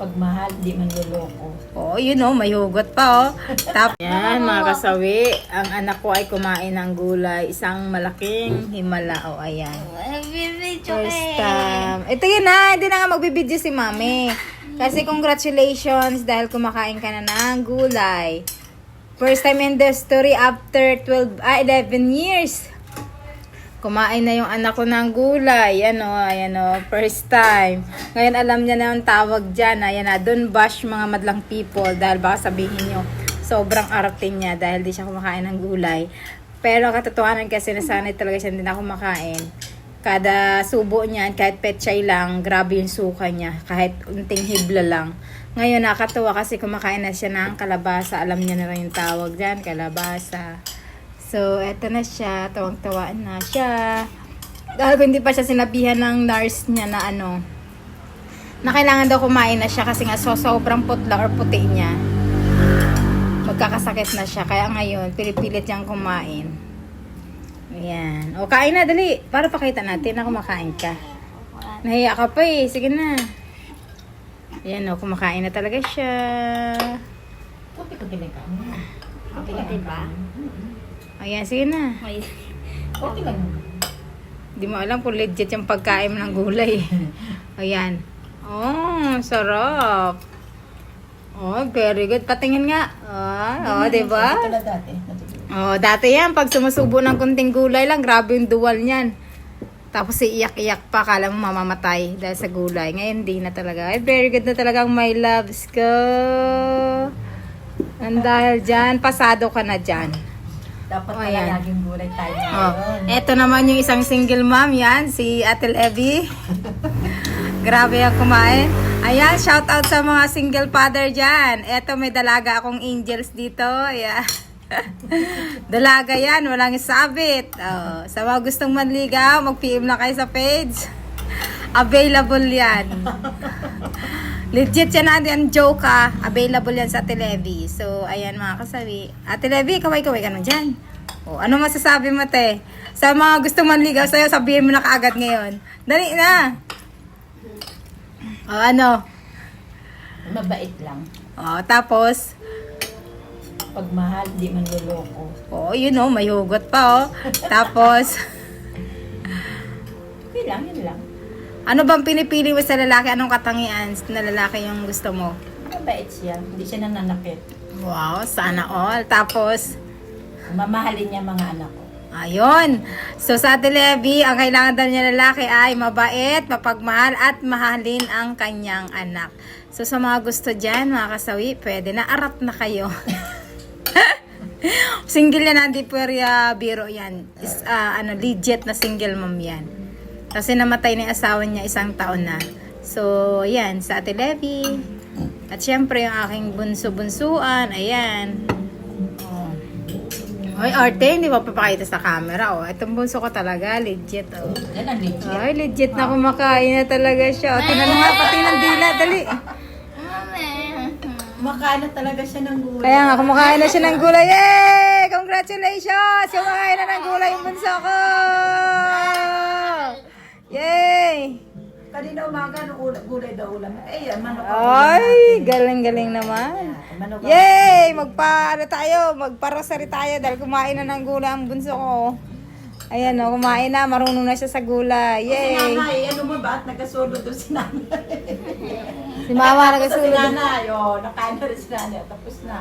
Pagmahal, di man luloko. Oo, yun oh, may hugot pa oh. Tap Yan, mga kasawi. Ang anak ko ay kumain ng gulay. Isang malaking himala. O, oh, ayan. First time. Ito yun na, hindi na nga magbibideo si mami. Kasi congratulations dahil kumakain ka na ng gulay. First time in the story after 12, ah, 11 years. Kumain na yung anak ko ng gulay. Ano, ayan o, first time. Ngayon alam niya na yung tawag dyan. Ayan na, don't bash mga madlang people dahil baka sabihin nyo, sobrang arte niya dahil di siya kumakain ng gulay. Pero katotohanan kasi nasanay talaga siya hindi na kumakain. Kada subo niya, kahit petchay lang, grabe yung suka niya. Kahit unting hibla lang. Ngayon nakatuwa kasi kumakain na siya ng kalabasa. Alam niya na rin yung tawag dyan, kalabasa. So, eto na siya. Tawang-tawaan na siya. Dahil hindi pa siya sinabihan ng nurse niya na ano, na kailangan daw kumain na siya kasi nga so, sobrang putla or puti niya. Magkakasakit na siya. Kaya ngayon, pilipilit niyang kumain. Ayan. O, kain na, dali. Para pakita natin na kumakain ka. Nahiya ka pa eh. Sige na. Ayan o, kumakain na talaga siya. Ginagawa. Kopi ka diba? Ayan, sige na. Kopi lang. Di mo alam kung legit yung pagkain ng gulay. Ayan. Oh, sarap. Oh, very good. Patingin nga. Oh, oh di ba? Oh, dati yan, pag sumusubo ng kunting gulay lang, grabe yung duwal niyan. Tapos iiyak-iyak pa, kala mo mamamatay dahil sa gulay. Ngayon, di na talaga. Ay, very good na talaga ang my loves ko. And dahil dyan, pasado ka na dyan. Dapat Oh, pala laging gulay tayo Oh, eto naman yung isang single mom yan, si Atel Evie. Grabe ang kumain. Ayan, shout out sa mga single father dyan. Eto, may dalaga akong angels dito. Ayan. dalaga yan, walang isabit. Oh, sa mga gustong manligaw, mag-PM lang kayo sa page. Available yan. Legit yan natin, joke ha. Available yan sa Televi. So, ayan mga kasabi. Ate Levi, kaway-kaway ka na dyan. O, ano masasabi mo, te? Sa mga gustong manligaw sa'yo, sabihin mo na kaagad ngayon. Dali na. O, ano? Mabait lang. O, tapos, Pagmahal, di man luloko. o, yun o, may hugot pa o. Tapos, Okay lang, yun lang. Ano bang pinipili mo sa lalaki? Anong katangian na lalaki yung gusto mo? Mabait siya. Hindi siya nananakit. Wow, sana all. Tapos, Mamahalin niya mga anak ko. Ayun. So sa Ate Levi, ang kailangan daw niya lalaki ay mabait, mapagmahal at mahalin ang kanyang anak. So sa mga gusto dyan, mga kasawi, pwede na arat na kayo. single yan, hindi pwera biro yan. Is, ah, ano, legit na single mom yan. Kasi namatay na yung asawa niya isang taon na. So, yan, sa Ate Levi. At syempre, yung aking bunso-bunsuan, ayan. Oh. Ay, arte, hindi mo papakita sa camera. Oh, itong bunso ko talaga, legit. Oh. Ay, legit na kumakain na talaga siya. O, tingnan mo nga pati ng dila, dali. Kumakain na talaga siya ng gulay. Kaya nga, kumakain na siya ng gulay. Yay! Congratulations! Kumakain na ng gulay yung bunso ko! Yay! Kanina umaga, nung ula- gulay daw ulam. Eh, manok ang Ay, galing-galing naman. ulam. Manok ang Yay! Magpa, ano tayo, magparosary tayo dahil kumain na ng gulay ang bunso ko. Ayan o, kumain na, marunong na siya sa gulay. Si Yay! nanay, ano mo ba? At nagkasulo doon si nanay. Si mama Tapos Si nagkasulod. nanay, oh, nakain na rin si nanay. Tapos na.